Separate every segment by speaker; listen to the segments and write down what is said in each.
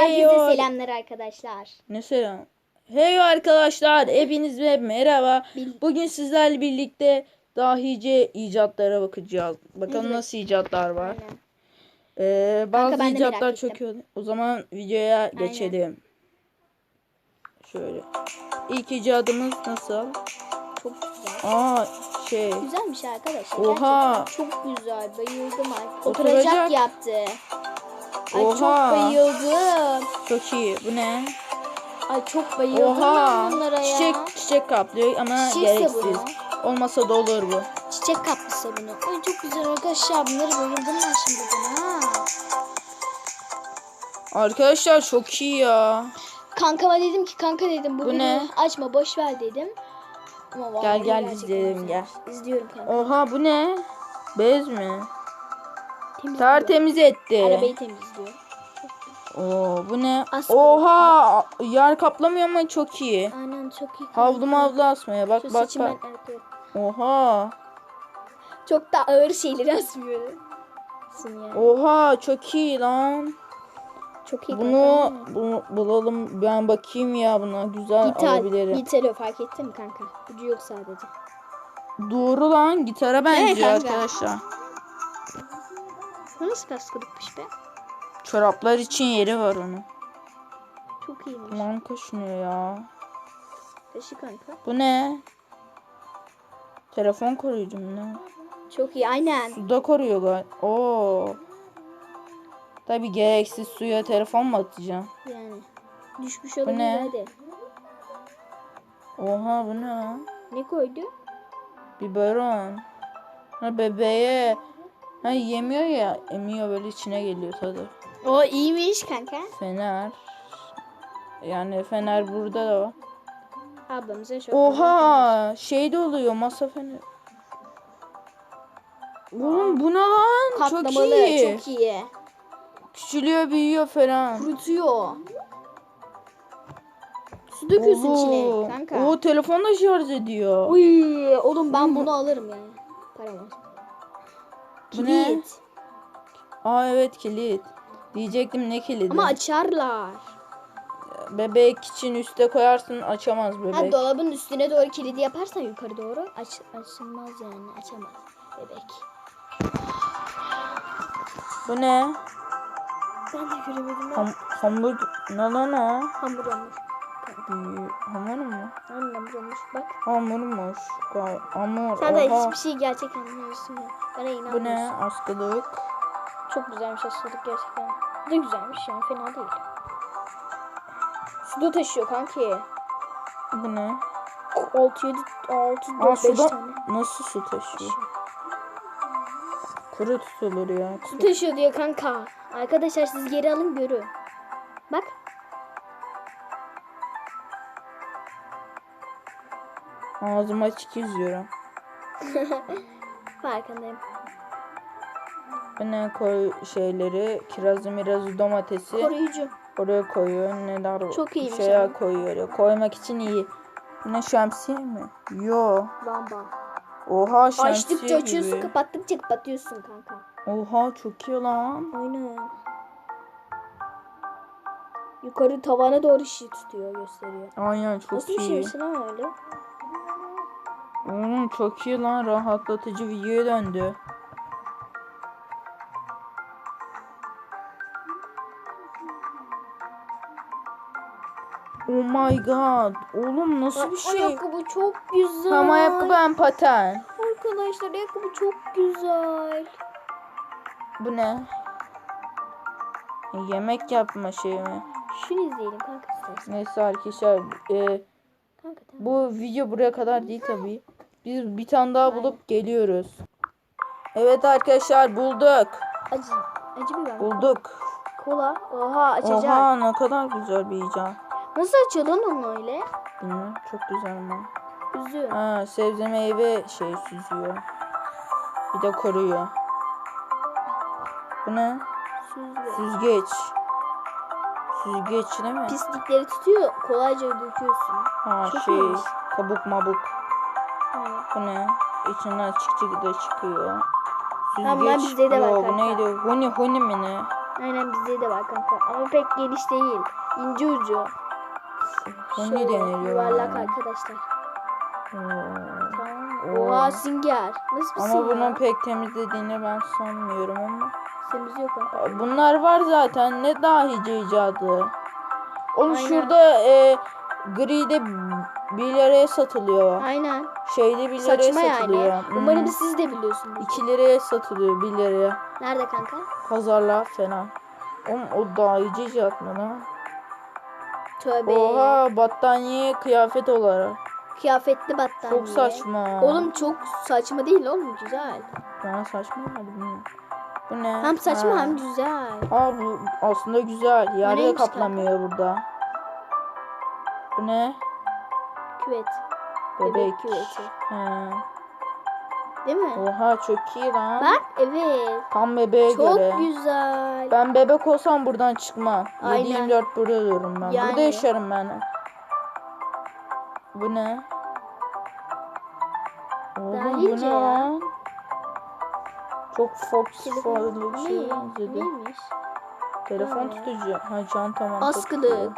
Speaker 1: Herkese selamlar arkadaşlar.
Speaker 2: Ne selam? Hey arkadaşlar, hepinize merhaba.
Speaker 1: Bil-
Speaker 2: Bugün sizlerle birlikte dahice icatlara bakacağız. Bakalım
Speaker 1: Evet.
Speaker 2: nasıl icatlar var.
Speaker 1: Aynen.
Speaker 2: Ee, bazı
Speaker 1: de
Speaker 2: icatlar iyi. O zaman videoya geçelim. Şöyle. İlk icadımız nasıl?
Speaker 1: Çok güzel.
Speaker 2: Aa şey.
Speaker 1: Güzelmiş arkadaşlar.
Speaker 2: Oha.
Speaker 1: Gerçekten çok güzel. Bayıldım ay.
Speaker 2: Oturacak.
Speaker 1: Oturacak yaptı. Ay çok
Speaker 2: Oha.
Speaker 1: bayıldım.
Speaker 2: Çok iyi. Bu ne?
Speaker 1: Ay çok bayıldım
Speaker 2: Oha.
Speaker 1: ben bunlara ya.
Speaker 2: Çiçek çiçek kaplıyor ama
Speaker 1: Çiçek
Speaker 2: gereksiz.
Speaker 1: sabunu.
Speaker 2: Olmasa da olur bu.
Speaker 1: Çiçek kaplı sabunu. Ay çok güzel arkadaşlar. Bunları bayıldım ben şimdi buna. Ha.
Speaker 2: Arkadaşlar çok iyi ya.
Speaker 1: Kankama dedim ki kanka dedim bu,
Speaker 2: Bu
Speaker 1: videoyu
Speaker 2: ne?
Speaker 1: açma boş ver dedim. Ama vallahi
Speaker 2: Gel, gel
Speaker 1: gerçekten
Speaker 2: izleyelim,
Speaker 1: güzelmiş. İzliyorum kanka.
Speaker 2: Oha bu ne? Bez mi?
Speaker 1: Temizliyor.
Speaker 2: Tertemiz etti.
Speaker 1: Arabayı temizliyor.
Speaker 2: Oo bu ne?
Speaker 1: Askı.
Speaker 2: Oha yer kaplamıyor ama çok iyi.
Speaker 1: Aynen çok iyi.
Speaker 2: Havlu mavlu asmaya bak
Speaker 1: Şu
Speaker 2: bak bak.
Speaker 1: evet, evet.
Speaker 2: Oha.
Speaker 1: Çok da ağır şeyleri asmıyor. Yani.
Speaker 2: Oha çok iyi lan.
Speaker 1: Çok iyi.
Speaker 2: Bunu, bunu bulalım. Ben bakayım ya buna. Güzel
Speaker 1: Gitar.
Speaker 2: alabilirim.
Speaker 1: Gitarı fark ettin mi kanka? Ucu yok sadece.
Speaker 2: Doğru lan gitara benziyor
Speaker 1: kanka.
Speaker 2: arkadaşlar.
Speaker 1: Bu nasıl kaskılıkmış be?
Speaker 2: Çoraplar için yeri var onun.
Speaker 1: Çok iyiymiş.
Speaker 2: Lan kaşınıyor ya.
Speaker 1: Taşı kanka.
Speaker 2: Bu ne? Telefon koruyucu mu ne?
Speaker 1: Çok iyi aynen.
Speaker 2: Suda koruyor galiba. Oo. Tabi gereksiz suya telefon mu atacağım?
Speaker 1: Yani. Düşmüş
Speaker 2: ne?
Speaker 1: olabilir hadi.
Speaker 2: Oha bu ne?
Speaker 1: Ne koydu?
Speaker 2: Biberon. Ha bebeğe. Ha yemiyor ya. Emiyor böyle içine geliyor tadı.
Speaker 1: O iyiymiş kanka.
Speaker 2: Fener. Yani fener burada da var.
Speaker 1: Ablamıza çok
Speaker 2: Oha şey de oluyor masa fener. Oğlum bu ne lan? Çok
Speaker 1: Katlamalı
Speaker 2: iyi.
Speaker 1: çok iyi.
Speaker 2: Küçülüyor büyüyor falan.
Speaker 1: Kurutuyor. Su döküyorsun içine
Speaker 2: Oo.
Speaker 1: kanka.
Speaker 2: O telefon da şarj ediyor.
Speaker 1: Uy, oğlum ben bunu alırım yani. Param var. Kilit.
Speaker 2: Aa evet kilit. Diyecektim ne kilidi?
Speaker 1: Ama açarlar.
Speaker 2: Bebek için üste koyarsın açamaz
Speaker 1: Ha
Speaker 2: bebek.
Speaker 1: dolabın üstüne doğru kilidi yaparsan yukarı doğru aç açılmaz yani açamaz bebek.
Speaker 2: Bu ne?
Speaker 1: Ben de göremedim.
Speaker 2: Ham hamur ne lan o?
Speaker 1: Hamur.
Speaker 2: Büyü- Hamur mu?
Speaker 1: Hamur olmuş. Bak.
Speaker 2: Hamurmuş. Hamur.
Speaker 1: Sen de
Speaker 2: Oha.
Speaker 1: hiçbir şey gerçek anlamıyorsun ya. Bana inanmıyorsun.
Speaker 2: Bu ne? Askılık.
Speaker 1: Çok güzelmiş aslında gerçekten. Bu da güzelmiş yani fena değil. Suda taşıyor kanki.
Speaker 2: Bu ne?
Speaker 1: 6 7 6
Speaker 2: Aa
Speaker 1: 4 5
Speaker 2: suda
Speaker 1: tane.
Speaker 2: nasıl su taşıyor? Kuru tutulur ya.
Speaker 1: Su taşıyor diyor kanka. Arkadaşlar siz geri alın görün. Bak.
Speaker 2: Ağzım açık izliyorum.
Speaker 1: Farkındayım.
Speaker 2: Ne koy şeyleri? Kirazı mirazı domatesi.
Speaker 1: Koruyucu.
Speaker 2: Oraya koyuyor. Neler
Speaker 1: Çok iyiymiş
Speaker 2: Şeye
Speaker 1: ama.
Speaker 2: koyuyor. Koymak için iyi. Ne şemsiye mi? Yo.
Speaker 1: Lamba.
Speaker 2: Oha şemsiye
Speaker 1: Açtıkça açıyorsun
Speaker 2: gibi.
Speaker 1: kapattıkça kapatıyorsun kanka.
Speaker 2: Oha çok iyi lan.
Speaker 1: Aynen. Yukarı tavana doğru şişi tutuyor gösteriyor.
Speaker 2: Aynen çok
Speaker 1: Nasıl bir
Speaker 2: iyi.
Speaker 1: şeymiş lan öyle?
Speaker 2: Oğlum çok iyi lan. Rahatlatıcı videoya döndü. Oh my god. Oğlum nasıl bir şey?
Speaker 1: Ayakkabı çok güzel.
Speaker 2: Tam ayakkabı hem paten.
Speaker 1: Arkadaşlar ayakkabı çok güzel.
Speaker 2: Bu ne? Yemek yapma şeyi mi?
Speaker 1: Şunu izleyelim kanka istersen.
Speaker 2: Neyse arkadaşlar. e,
Speaker 1: Kanka tamam.
Speaker 2: bu video buraya kadar değil tabii. Biz bir tane daha bulup geliyoruz. Evet arkadaşlar bulduk.
Speaker 1: Acı. Acı biber.
Speaker 2: Bulduk.
Speaker 1: Kola. Oha açacak.
Speaker 2: Oha ne kadar güzel bir icat.
Speaker 1: Nasıl açıyor lan onu öyle?
Speaker 2: Bilmiyorum çok güzel ama.
Speaker 1: Üzüyor.
Speaker 2: Ha sebze meyve şey süzüyor. Bir de koruyor. Bu ne?
Speaker 1: Süzüyor.
Speaker 2: Süzgeç. Süzgeç değil mi?
Speaker 1: Pislikleri tutuyor. Kolayca döküyorsun.
Speaker 2: Ha
Speaker 1: Çok
Speaker 2: şey
Speaker 1: iyiymiş.
Speaker 2: kabuk mabuk. Bu ne? İçinden çıkıcı da çıkıyor.
Speaker 1: Tamam, ben bizde de var kanka.
Speaker 2: Bu neydi? Huni huni mi ne?
Speaker 1: Aynen bizde de var kanka. Ama pek geniş değil. İnce ucu. Şöyle
Speaker 2: deniliyor?
Speaker 1: Yuvarlak
Speaker 2: ya?
Speaker 1: arkadaşlar.
Speaker 2: Oo.
Speaker 1: Tamam. Oha sünger. Nasıl bir
Speaker 2: Ama bunun pek temizlediğini ben sanmıyorum ama.
Speaker 1: Temizliyor kanka.
Speaker 2: Bunlar var zaten. Ne dahice icadı. Oğlum
Speaker 1: Aynen.
Speaker 2: şurada e, gri'de 1 liraya satılıyor.
Speaker 1: Aynen.
Speaker 2: Şeyde 1 liraya
Speaker 1: Saçma
Speaker 2: satılıyor.
Speaker 1: yani.
Speaker 2: Hmm.
Speaker 1: Umarım siz de biliyorsunuz.
Speaker 2: 2 liraya satılıyor 1 liraya.
Speaker 1: Nerede kanka?
Speaker 2: Pazarlar falan. Oğlum o dahice icat mı lan?
Speaker 1: Tövbe.
Speaker 2: Oha battaniye kıyafet olarak.
Speaker 1: Kıyafetli battaniye.
Speaker 2: Çok saçma.
Speaker 1: Oğlum çok saçma değil oğlum güzel.
Speaker 2: Bana saçma geldi bu. Bu ne?
Speaker 1: Hem saçma
Speaker 2: Ha.
Speaker 1: hem güzel.
Speaker 2: Aa bu aslında güzel. Yerde kaplamıyor burada. Bu ne?
Speaker 1: Küvet.
Speaker 2: Bebek.
Speaker 1: Bebek küveti.
Speaker 2: He.
Speaker 1: Değil mi?
Speaker 2: Oha çok iyi lan.
Speaker 1: Bak evet.
Speaker 2: Tam bebeğe
Speaker 1: Çok
Speaker 2: göre.
Speaker 1: güzel.
Speaker 2: Ben bebek olsam buradan çıkmam.
Speaker 1: Aynen.
Speaker 2: 7-24 burada dururum ben.
Speaker 1: Yani.
Speaker 2: Burada yaşarım ben. Bu ne? Oğlum bu ne lan? Çok Fox bir şey.
Speaker 1: Neymiş?
Speaker 2: Telefon
Speaker 1: Ha.
Speaker 2: tutucu. Ha çanta mantıklı.
Speaker 1: Askılık.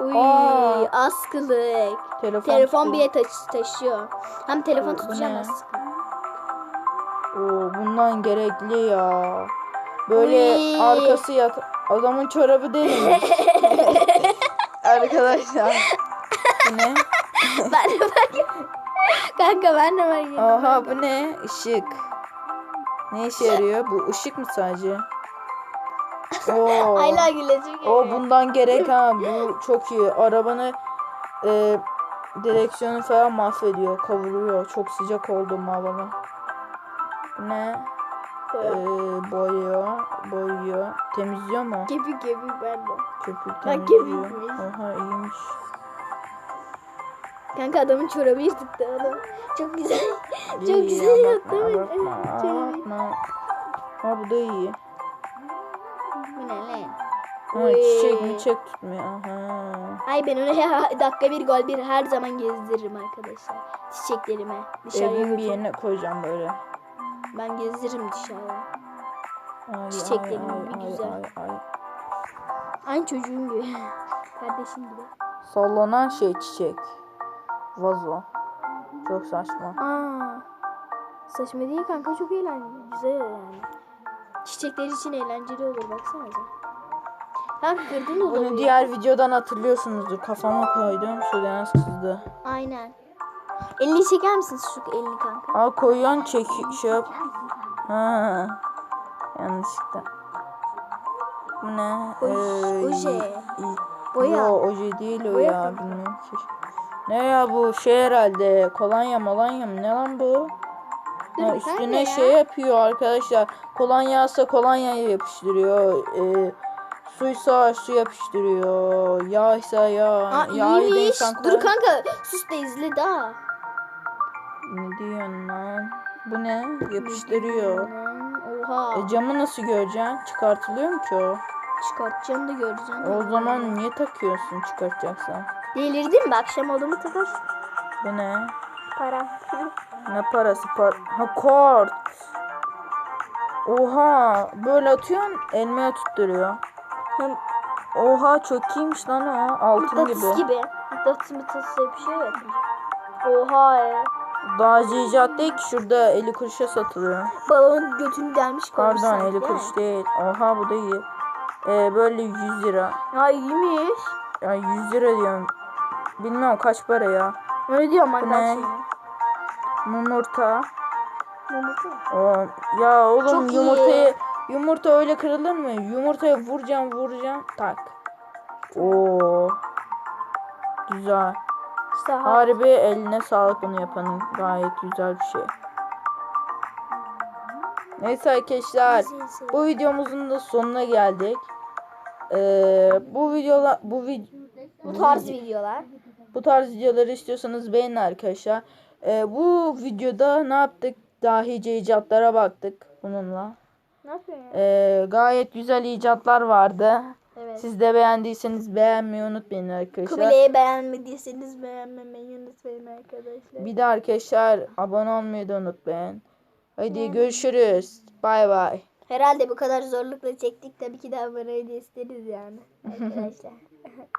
Speaker 1: Uy
Speaker 2: Aa.
Speaker 1: askılık.
Speaker 2: Telefon,
Speaker 1: Telefon
Speaker 2: tutucu.
Speaker 1: bile taşı- taşıyor. Hem telefon tutacağım askılık.
Speaker 2: Oo, bundan gerekli ya. Böyle
Speaker 1: Uy.
Speaker 2: arkası yat. Adamın çorabı değil mi? Arkadaşlar. Bu ne?
Speaker 1: ben de bak. Kanka ben de bak.
Speaker 2: Oha bu ne? Işık. Ne işe yarıyor? Bu ışık mı sadece? Oo.
Speaker 1: Ayla gülecek.
Speaker 2: O bundan gerek ha. Bu çok iyi. Arabanı e, direksiyonu falan mahvediyor. Kavuruyor. Çok sıcak oldu. Bu ne? Ee, boyuyor. Boyuyor. Temizliyor mu?
Speaker 1: Gibi gibi ben de.
Speaker 2: Köpük temizliyor.
Speaker 1: köpükmüş.
Speaker 2: Oha iyiymiş.
Speaker 1: Kanka adamın çorabı yırtıktı adam. Çok güzel. Çok
Speaker 2: İyi,
Speaker 1: güzel
Speaker 2: abartma,
Speaker 1: yaptı.
Speaker 2: abartma, abartma. Ha bu da iyi.
Speaker 1: Bu ne lan?
Speaker 2: Ha, çiçek mi çek tutmuyor. Aha.
Speaker 1: Ay ben onu her dakika bir gol bir her zaman gezdiririm arkadaşlar. Çiçeklerime dışarıya
Speaker 2: Evin bir yerine koyacağım böyle.
Speaker 1: Ben gezdiririm dışarıya.
Speaker 2: Ay,
Speaker 1: Çiçeklerim
Speaker 2: ay,
Speaker 1: bir
Speaker 2: ay,
Speaker 1: güzel.
Speaker 2: ay, ay.
Speaker 1: Aynı çocuğum gibi. Kardeşim gibi.
Speaker 2: Sallanan şey çiçek. Vazo. Çok saçma.
Speaker 1: Aa. Saçma değil kanka çok eğlenceli. Güzel yani. Çiçekler için eğlenceli olur baksanıza. Kanka kırdın da
Speaker 2: Bunu diğer videodan hatırlıyorsunuzdur. Kafama koydum. Şuradan kızdı.
Speaker 1: Aynen. Elini çeker misin şu elini kanka?
Speaker 2: Aa koyuyorsun çek şey yap. Ha. Yanlışlıkla. Bu ne?
Speaker 1: Oj- oje. Boya.
Speaker 2: Yo oje değil o
Speaker 1: Boya
Speaker 2: ya.
Speaker 1: kanka.
Speaker 2: Bilmiyorum ki. Ne ya bu şey herhalde. Kolonya molonya mı? Ne lan bu? Ha, üstüne
Speaker 1: ya.
Speaker 2: şey yapıyor arkadaşlar. Kolonya ise kolonyayı yapıştırıyor. Ee, suysa su yapıştırıyor. Yağ ise yağ.
Speaker 1: Aa
Speaker 2: Yağı da
Speaker 1: iyiymiş. Dur
Speaker 2: kolay-
Speaker 1: kanka sus da izle daha.
Speaker 2: Ne diyorsun lan? Bu ne? Yapıştırıyor.
Speaker 1: Oha.
Speaker 2: E camı nasıl göreceksin? Çıkartılıyor mu ki o?
Speaker 1: Çıkartacağım da göreceğim.
Speaker 2: O zaman niye takıyorsun çıkartacaksan?
Speaker 1: Delirdin mi? Akşam oldu mu takar.
Speaker 2: Bu ne?
Speaker 1: Para.
Speaker 2: Ne parası? Par ha kort. Oha böyle atıyorsun elmaya tutturuyor. Hem oha çok iyiymiş lan o. Altın
Speaker 1: Mıknatıs
Speaker 2: gibi.
Speaker 1: gibi. Mıknatıs diye bir şey yapmış. Oha ya.
Speaker 2: Dağcı icat değil ki şurada 50 kuruşa satılıyor.
Speaker 1: Balonun götünü delmiş
Speaker 2: Pardon
Speaker 1: sanki,
Speaker 2: 50
Speaker 1: değil mi?
Speaker 2: kuruş değil. Oha bu da iyi. Ee, böyle 100 lira.
Speaker 1: Ya iyiymiş.
Speaker 2: Ya 100 lira diyorum. Bilmiyorum kaç para ya.
Speaker 1: Öyle diyorum ben
Speaker 2: ne? Yumurta.
Speaker 1: Yumurta.
Speaker 2: O, ya oğlum
Speaker 1: Çok iyi.
Speaker 2: yumurtayı yumurta öyle kırılır mı? Yumurtaya vuracağım vuracağım tak. Oo. Güzel.
Speaker 1: Ha.
Speaker 2: Harbi eline sağlık bunu yapanın. Gayet güzel bir şey. Neyse arkadaşlar. Bu videomuzun da sonuna geldik. Ee, bu videolar bu vid
Speaker 1: Bu tarz videolar.
Speaker 2: bu tarz videoları istiyorsanız beğenin arkadaşlar. Ee, bu videoda ne yaptık? Dahice icatlara baktık bununla.
Speaker 1: Ya?
Speaker 2: Ee, gayet güzel icatlar vardı.
Speaker 1: Evet.
Speaker 2: Siz de beğendiyseniz beğenmeyi unutmayın arkadaşlar.
Speaker 1: Kubilay'ı beğenmediyseniz beğenmemeyi unutmayın arkadaşlar.
Speaker 2: Bir de arkadaşlar abone olmayı da unutmayın. Hadi görüşürüz. Bay bay.
Speaker 1: Herhalde bu kadar zorlukla çektik tabii ki de abone isteriz yani arkadaşlar.